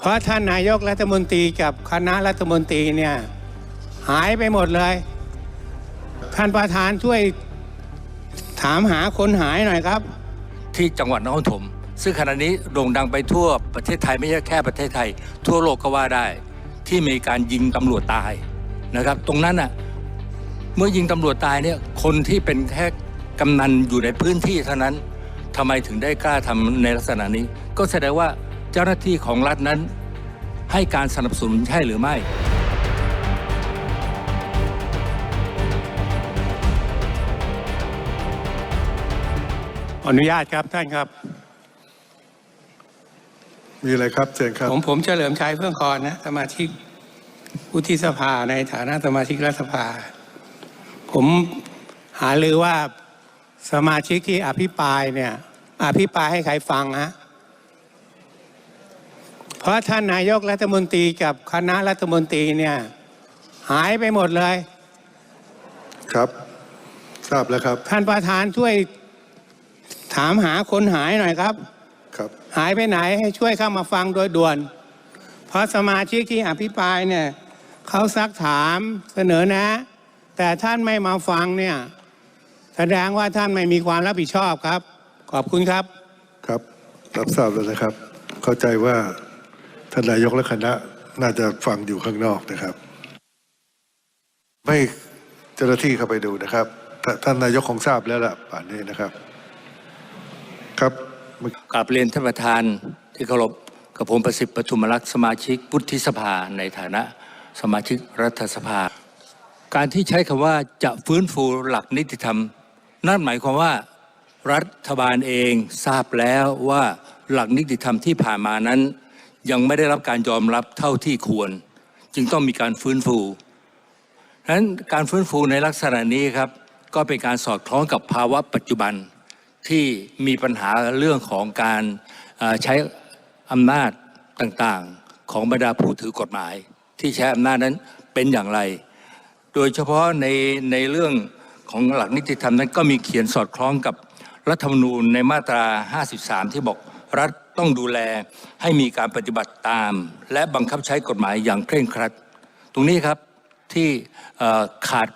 เพราะท่านนายกรัฐมนตรีกับคณะรัฐมนตรีเนี่ยหายไปหมดเลย ท่านประธานช่วยถามหาคนหายหน่อยครับ ที่จังหวัดนครปฐมซึ่งขณะนี้โด่งดังไปทั่วประเทศไทยไม่ใช่แค่ประเทศไทย ทั่วโลกก็ว่าได้ ที่มีการยิงตำรวจตายนะครับ ตรงนั้นน่ะเมื่อยิงตำรวจตายเนี่ยคนที่เป็นแค่กำนันอยู่ในพื้นที่เท่านั้นทำไมถึงได้กล้าทำในลักษณะนี้ ก็แสดงว่า เจ้าหน้าที่ของรัฐนั้น ให้การสนับสนุนใช่หรือไม่ขออนุญาตครับท่านครับ มีอะไรครับเชิญครับ ผมผมเฉลิมชัยเพื่องคอนนะสมาชิกวุฒิสภาในฐานะสมาชิกรัฐสภา ผมหาลือว่าสมาชิกที่อภิปรายเนี่ย อภิปรายให้ใครฟังฮะ เพราะท่านนายกรัฐมนตรีกับคณะรัฐมนตรีเนี่ยหายไปหมดเลย ครับ ทราบแล้วครับ ท่านประธานช่วยถามหาคนหายหน่อยครับ ครับ หายไปไหนให้ช่วยเข้ามาฟังโดยด่วน เพราะสมาชิกที่อภิปรายเนี่ยเขาซักถามเสนอแนะ แต่ท่านไม่มาฟังเนี่ยแสดงว่าท่านไม่มีความรับผิดชอบครับ ขอบคุณครับ ครับ รับทราบแล้วนะครับ เข้าใจว่า ท่านนายกและคณะน่าจะฟังอยู่ข้างนอกนะครับ ไม่เจ้าหน้าที่เข้าไปดูนะครับ ท่านนายกคงทราบแล้วล่ะป่านนี้นะครับ ครับกราบเรียนท่านประธานที่เคารพกับผมประสิทธิ์ปทุมรักษ์สมาชิกวุฒิสภาในฐานะสมาชิกรัฐสภา การที่ใช้คำว่าจะฟื้นฟูหลักนิติธรรม นั่นหมายความว่า รัฐบาลเองทราบแล้วว่าหลักนิติธรรมที่ผ่านมานั้น ยังไม่ได้รับการยอมรับเท่าที่ควร จึงต้องมีการฟื้นฟูฉะนั้นการฟื้นฟูในลักษณะนี้ครับก็เป็นการสอดคล้องกับภาวะปัจจุบันที่มีปัญหาเรื่องของการใช้อำนาจต่างๆ ของบรรดาผู้ถือกฎหมาย ที่ใช้อำนาจนั้นเป็นอย่างไร โดยเฉพาะในในเรื่องของหลักนิติธรรมนั้นก็มีเขียนสอดคล้องกับรัฐธรรมนูญในมาตรา 53 ที่บอกรัฐ ต้องดูแลให้มีการปฏิบัติตาม และบังคับใช้กฎหมายอย่างเคร่งครัด ตรงนี้ครับที่ขาด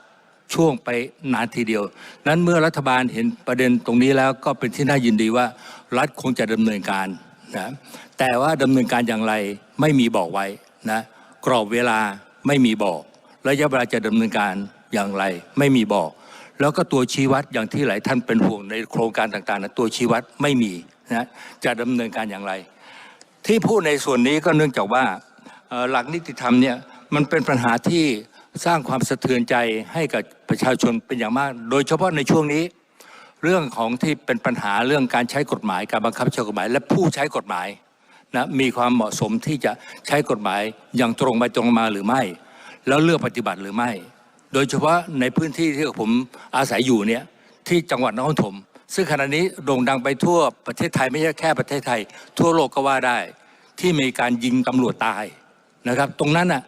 ช่วงไปนานทีเดียว นั้นเมื่อรัฐบาลเห็นประเด็นตรงนี้แล้วก็เป็นที่น่ายินดีว่ารัฐคงจะดำเนินการนะแต่ว่าดำเนินการอย่างไรไม่มีบอกไว้นะกรอบเวลาไม่มีบอกระยะเวลาจะดำเนินการอย่างไรไม่มีบอก แล้วก็ตัวชี้วัดอย่างที่หลายท่านเป็นห่วงในโครงการต่างๆนะตัวชี้วัดไม่มี นะจะดำเนินการอย่างไร ที่พูดในส่วนนี้ก็เนื่องจากว่าหลักนิติธรรมเนี่ยมันเป็นปัญหาที่สร้างความสะเทือนใจให้กับประชาชนเป็นอย่างมาก โดยเฉพาะในช่วงนี้ เรื่องของที่เป็นปัญหาเรื่องการใช้กฎหมายการบังคับใช้กฎหมาย และผู้ใช้กฎหมายนะมีความเหมาะสมที่จะใช้กฎหมายอย่างตรงไปตรงมาหรือไม่ แล้วเลือกปฏิบัติหรือไม่ โดยเฉพาะในพื้นที่ที่ผมอาศัยอยู่เนี่ยที่จังหวัดนครปฐม ซึ่งขณะนี้โด่งดังไปทั่วประเทศไทยไม่ใช่แค่ประเทศไทย ทั่วโลกก็ว่าได้ที่มีการยิงตำรวจตายนะครับ ตรงนั้นน่ะ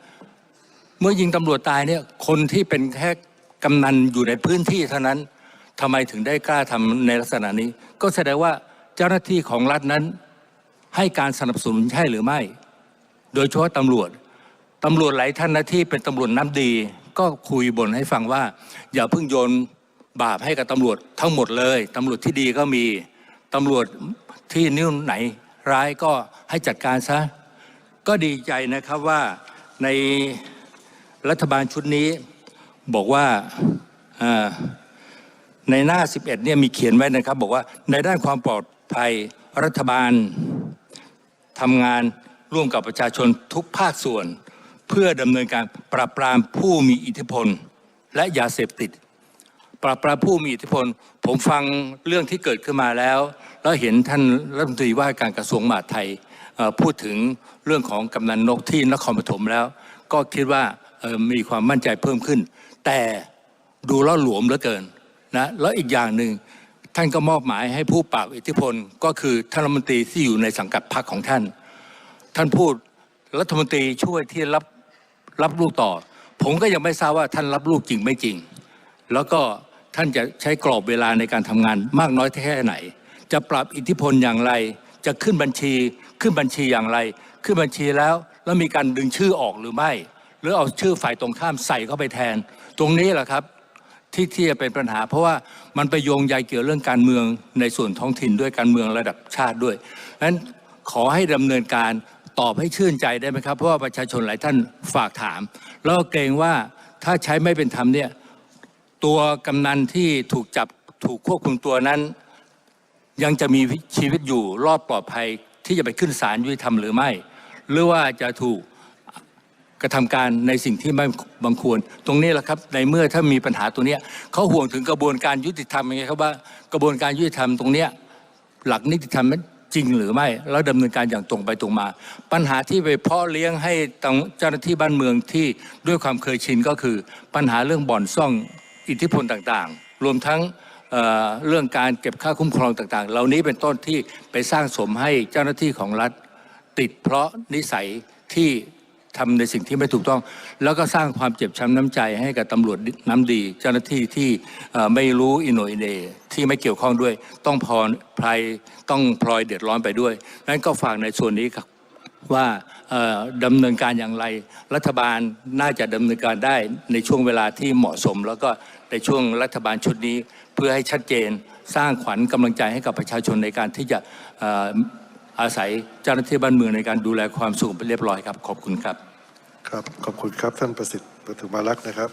เมื่อยิงตำรวจตายเนี่ยคนที่เป็นแค่กำนันอยู่ในพื้นที่เท่านั้นทำไมถึงได้กล้าทำในลักษณะนี้ ก็แสดงว่าเจ้าหน้าที่ของรัฐนั้น ให้การสนับสนุนใช่หรือไม่ โดยเฉพาะตำรวจตำรวจหลายท่านนะที่เป็นตำรวจน้ำดี ก็คุยบ่นให้ฟังว่า อย่าเพิ่งโยน บาปให้กับตำรวจทั้งหมดเลยตำรวจที่ดีก็มีตำรวจที่นิ้วไหนร้ายก็ให้จัดการซะ ก็ดีใจนะครับว่าในรัฐบาลชุดนี้บอกว่าในหน้า 11เนี่ยมีเขียนไว้นะครับ บอกว่าในด้านความปลอดภัยรัฐบาลทำงานร่วมกับประชาชนทุกภาคส่วน เพื่อดำเนินการปราบปรามผู้มีอิทธิพล และยาเสพติด ปราบปรามผู้มีอิทธิพล ผมฟังเรื่องที่เกิดขึ้นมาแล้ว แล้วเห็นท่านรัฐมนตรีว่าการกระทรวงมหาดไทยพูดถึงเรื่องของกำนันนกที่นครปฐมแล้ว ก็คิดว่ามีความมั่นใจเพิ่มขึ้น แต่ดูล่อหลวมเหลือเกินนะแล้วอีกอย่างหนึ่งท่านก็มอบหมายให้ผู้ปราบอิทธิพล ก็คือท่านรัฐมนตรีที่อยู่ในสังกัดพรรคของท่าน ท่านพูดรัฐมนตรีช่วยที่รับรับลูกต่อ ผมก็ยังไม่ทราบว่าท่านรับลูกจริงไม่จริง แล้วก็ ท่านจะใช้กรอบเวลาในการทำงานมากน้อยแค่ไหน จะปรับอิทธิพลอย่างไร จะขึ้นบัญชี ขึ้นบัญชีอย่างไร ขึ้นบัญชีแล้วแล้วมีการดึงชื่อออกหรือไม่ หรือเอาชื่อฝ่ายตรงข้ามใส่เข้าไปแทน ตรงนี้แหละครับที่ที่จะเป็นปัญหา เพราะว่ามันไปโยงใยเกี่ยวเรื่องการเมืองในส่วนท้องถิ่นด้วยการเมืองระดับชาติด้วยนั้นขอให้ดำเนินการตอบให้ชื่นใจได้ไหมครับ เพราะว่าประชาชนหลายท่านฝากถาม แล้วเกรงว่าถ้าใช้ไม่เป็นธรรมเนี่ย ตัวกำนันที่ถูกจับถูกควบคุมตัวนั้น ยังจะมีชีวิตอยู่รอดปลอดภัยที่จะไปขึ้นศาลยุติธรรมหรือไม่ หรือว่าจะถูกกระทำการในสิ่งที่ไม่บังควร ตรงนี้แหละครับในเมื่อถ้ามีปัญหาตรงเนี้ยเขาห่วงถึงกระบวนการยุติธรรมยังไงครับว่ากระบวนการยุติธรรมตรงเนี้ยหลักนิติธรรมนั้นจริงหรือไม่ แล้วดำเนินการอย่างตรงไปตรงมา ปัญหาที่ไปเพาะเลี้ยงให้ตเจ้าหน้าที่บ้านเมืองที่ด้วยความเคยชินก็คือปัญหาเรื่องบ่อนซ่อง อิทธิพลต่างๆ รวมทั้งเเรื่องการเก็บค่าคุ้มครองต่างๆ เหล่านี้เป็นต้นที่ไปสร้างสมให้เจ้าหน้าที่ของรัฐ ติดเพราะนิสัยที่ทำในสิ่งที่ไม่ถูกต้อง แล้วก็สร้างความเจ็บช้ำน้ำใจให้กับตำรวจน้ำดี เจ้าหน้าที่ที่ไม่รู้อินโนอินเนที่ไม่เกี่ยวข้องด้วย ต้องพรพลายต้องพลอยเดือดร้อนไปด้วยนั้นก็ฝากในส่วนนี้ครับ ว่าเอ่อดำเนินการอย่างไร รัฐบาลน่าจะดำเนินการได้ในช่วงเวลาที่เหมาะสม แล้วก็ในช่วงรัฐบาลชุดนี้ เพื่อให้ชัดเจนสร้างขวัญกำลังใจให้กับประชาชนในการที่จะเอ่ออาศัยเจ้าหน้าที่บ้านเมืองในการดูแลความสุขเรียบร้อยครับขอบคุณครับ ครับขอบคุณครับท่านประสิทธิ์ปฐุมารักษ์นะครับ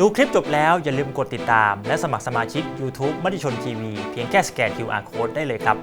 ดูคลิปจบแล้วอย่าลืมกดติดตาม และสมัครสมาชิก YouTube มติชนทีวีเพียงแค่สแกน QR Code ได้เลยครับ